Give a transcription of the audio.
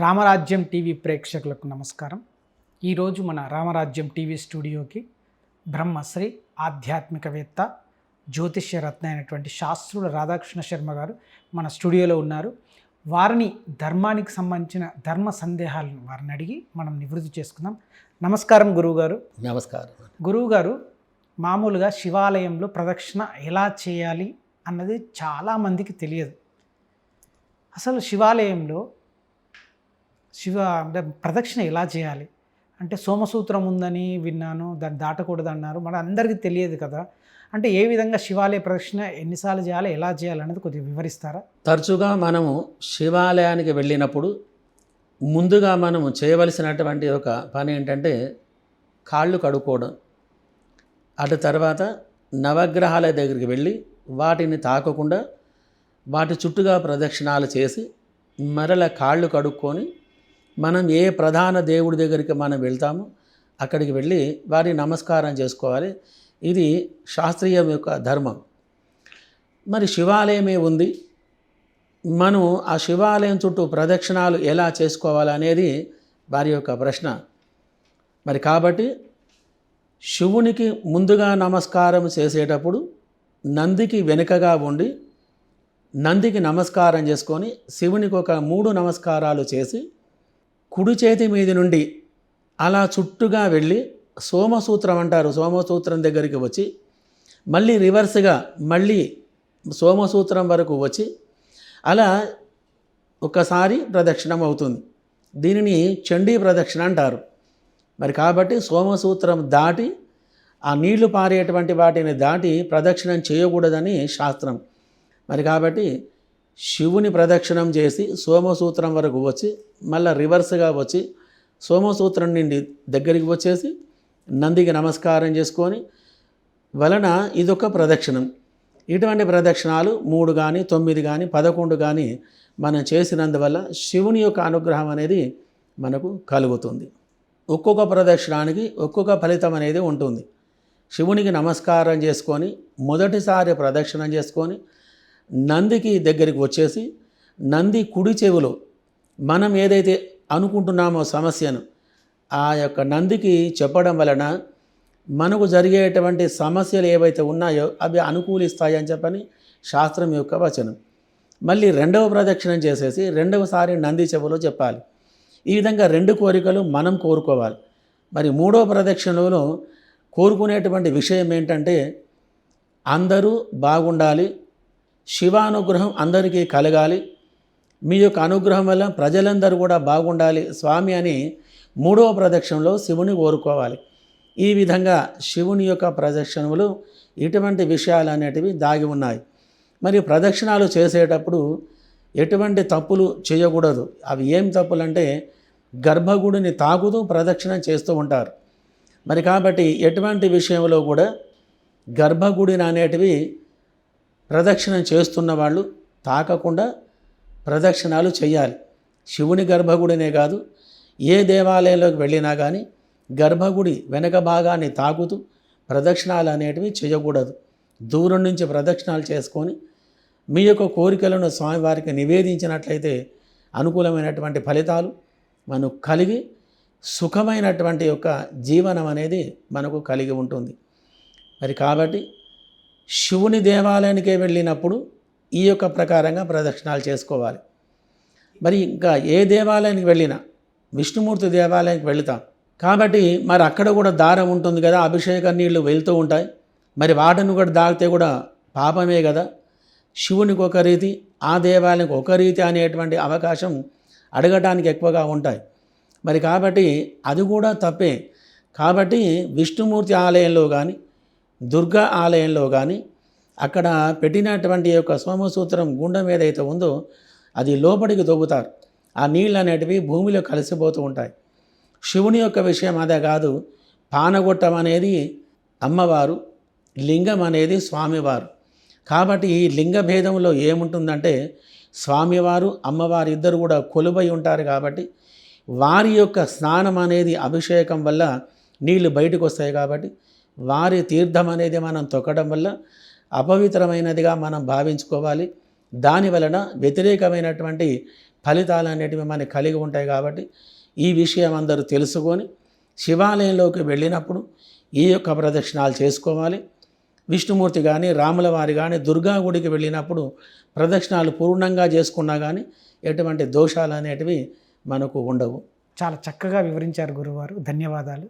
రామరాజ్యం TV ప్రేక్షకులకు నమస్కారం. ఈరోజు మన రామరాజ్యం టీవీ స్టూడియోకి బ్రహ్మశ్రీ ఆధ్యాత్మికవేత్త జ్యోతిష్య రత్న అయినటువంటి శాస్త్రుల రాధాకృష్ణ శర్మ గారు మన స్టూడియోలో ఉన్నారు. వారిని ధర్మానికి సంబంధించిన ధర్మ సందేహాలను వారిని అడిగి మనం నివృత్తి చేసుకుందాం. నమస్కారం గురువుగారు. నమస్కారం. గురువుగారు మామూలుగా శివాలయంలో ప్రదక్షిణ ఎలా చేయాలి అన్నది చాలామందికి తెలియదు. అసలు శివాలయంలో శివ అంటే ప్రదక్షిణ ఎలా చేయాలి? అంటే సోమసూత్రం ఉందని విన్నాను దాన్ని దాటకూడదు అన్నారు మన అందరికీ తెలియదు కదా. అంటే ఏ విధంగా శివాలయ ప్రదక్షిణ ఎన్నిసార్లు చేయాలి ఎలా చేయాలి అనేది కొద్దిగా వివరిస్తారా? తరచుగా మనము శివాలయానికి వెళ్ళినప్పుడు ముందుగా మనము చేయవలసినటువంటి ఒక పని ఏంటంటే కాళ్ళు కడుక్కోవడం. అటు తర్వాత నవగ్రహాల దగ్గరికి వెళ్ళి వాటిని తాకకుండా వాటి చుట్టుగా ప్రదక్షిణాలు చేసి మరల కాళ్ళు కడుక్కొని మనం ఏ ప్రధాన దేవుడి దగ్గరికి మనం వెళ్తామో అక్కడికి వెళ్ళి వారి నమస్కారం చేసుకోవాలి. ఇది శాస్త్రీయం యొక్క ధర్మం. మరి శివాలయమే ఉంది. మనం ఆ శివాలయం చుట్టూ ప్రదక్షిణాలు ఎలా చేసుకోవాలనేది వారి యొక్క ప్రశ్న. మరి కాబట్టి శివునికి ముందుగా నమస్కారం చేసేటప్పుడు నందికి వెనుకగా ఉండి నందికి నమస్కారం చేసుకొని శివునికి ఒక మూడు నమస్కారాలు చేసి కుడి చేతి మీద నుండి అలా చుట్టుగా వెళ్ళి సోమసూత్రం అంటారు. సోమసూత్రం దగ్గరికి వచ్చి మళ్ళీ రివర్స్గా మళ్ళీ సోమసూత్రం వరకు వచ్చి అలా ఒకసారి ప్రదక్షిణం అవుతుంది. దీనిని చండీ ప్రదక్షిణ అంటారు. మరి కాబట్టి సోమసూత్రం దాటి ఆ నీళ్ళు పారేటువంటి వాటిని దాటి ప్రదక్షిణం చేయకూడదని శాస్త్రం. మరి కాబట్టి శివుని ప్రదక్షిణం చేసి సోమసూత్రం వరకు వచ్చి మళ్ళీ రివర్స్గా వచ్చి సోమసూత్రం నుండి దగ్గరికి వచ్చేసి నందికి నమస్కారం చేసుకొని వలన ఇదొక ప్రదక్షిణం. ఇటువంటి ప్రదక్షిణాలు మూడు కానీ తొమ్మిది కానీ పదకొండు కానీ మనం చేసినందువల్ల శివుని యొక్క అనుగ్రహం అనేది మనకు కలుగుతుంది. ఒక్కొక్క ప్రదక్షిణానికి ఒక్కొక్క ఫలితం అనేది ఉంటుంది. శివునికి నమస్కారం చేసుకొని మొదటిసారి ప్రదక్షిణం చేసుకొని నందికి దగ్గరికి వచ్చేసి నంది కుడి చెవిలో మనం ఏదైతే అనుకుంటున్నామో సమస్యను ఆ యొక్క నందికి చెప్పడం వలన మనకు జరిగేటువంటి సమస్యలు ఏవైతే ఉన్నాయో అవి అనుకూలిస్తాయి అని చెప్పని శాస్త్రం యొక్క వచనం. మళ్ళీ రెండవ ప్రదక్షిణం చేసేసి రెండవసారి నంది చెవులో చెప్పాలి. ఈ విధంగా రెండు కోరికలు మనం కోరుకోవాలి. మరి మూడవ ప్రదక్షిణలో కోరుకునేటువంటి విషయం ఏంటంటే అందరూ బాగుండాలి శివానుగ్రహం అందరికీ కలగాలి. మీ యొక్క అనుగ్రహం వల్ల ప్రజలందరూ కూడా బాగుండాలి. స్వామి అని మూడవ ప్రదక్షిణలో శివుని కోరుకోవాలి. ఈ విధంగా శివుని యొక్క ప్రదక్షిణములు ఇటువంటి విషయాలు అనేటివి దాగి ఉన్నాయి. మరి ప్రదక్షిణాలు చేసేటప్పుడు ఎటువంటి తప్పులు చేయకూడదు. అవి ఏం తప్పులు అంటే గర్భగుడిని తాకుతూ ప్రదక్షిణ చేస్తూ ఉంటారు. మరి కాబట్టి ఎటువంటి విషయంలో కూడా గర్భగుడిని అనేటివి ప్రదక్షిణం చేస్తున్న వాళ్ళు తాకకుండా ప్రదక్షిణాలు చేయాలి శివుని గర్భగుడినే కాదు ఏ దేవాలయంలోకి వెళ్ళినా కానీ గర్భగుడి వెనక భాగాన్ని తాకుతూ ప్రదక్షిణాలు అనేటివి చేయకూడదు. దూరం నుంచి ప్రదక్షిణాలు చేసుకొని మీ యొక్క కోరికలను స్వామివారికి నివేదించినట్లయితే అనుకూలమైనటువంటి ఫలితాలు మనకు కలిగి సుఖమైనటువంటి యొక్క జీవనం అనేది మనకు కలిగి ఉంటుంది. మరి కాబట్టి శివుని దేవాలయానికే వెళ్ళినప్పుడు ఈ యొక్క ప్రకారంగా ప్రదక్షిణాలు చేసుకోవాలి. మరి ఇంకా ఏ దేవాలయానికి వెళ్ళినా విష్ణుమూర్తి దేవాలయానికి వెళుతాం. కాబట్టి మరి అక్కడ కూడా దారం ఉంటుంది కదా అభిషేక నీళ్ళు వెళ్తూ ఉంటాయి. మరి వాటిని కూడా దాగితే కూడా పాపమే కదా. శివునికి ఒక రీతి ఆ దేవాలయానికి ఒక రీతి అనేటువంటి అవకాశం అడగటానికి ఎక్కువగా ఉంటాయి. మరి కాబట్టి అది కూడా తప్పే. కాబట్టి విష్ణుమూర్తి ఆలయంలో కానీ దుర్గా ఆలయంలో కానీ అక్కడ పెట్టినటువంటి యొక్క సోమసూత్రం గుండం ఏదైతే ఉందో అది లోపలికి దొబ్బుతారు. ఆ నీళ్ళు అనేటివి భూమిలో కలిసిపోతూ ఉంటాయి. శివుని యొక్క విషయం అదే కాదు పానగొట్టం అనేది అమ్మవారు లింగం అనేది స్వామివారు. కాబట్టి ఈ లింగ భేదంలో ఏముంటుందంటే స్వామివారు అమ్మవారు ఇద్దరు కూడా కొలువై ఉంటారు కాబట్టి వారి యొక్క స్నానం అనేది అభిషేకం వల్ల నీళ్ళు బయటకు వస్తాయి కాబట్టి వారి తీర్థం అనేది మనం తొక్కడం వల్ల అపవిత్రమైనదిగా మనం భావించుకోవాలి. దాని వలన వ్యతిరేకమైనటువంటి ఫలితాలు అనేటివి మనకి కలిగి ఉంటాయి కాబట్టి ఈ విషయం అందరూ తెలుసుకొని శివాలయంలోకి వెళ్ళినప్పుడు ఈ యొక్క ప్రదక్షిణాలు చేసుకోవాలి. విష్ణుమూర్తి కానీ రాముల వారి కానీ దుర్గా గుడికి వెళ్ళినప్పుడు ప్రదక్షిణాలు పూర్ణంగా చేసుకున్నా కానీ ఎటువంటి దోషాలు అనేటివి మనకు ఉండవు. చాలా చక్కగా వివరించారు గురువారు. ధన్యవాదాలు.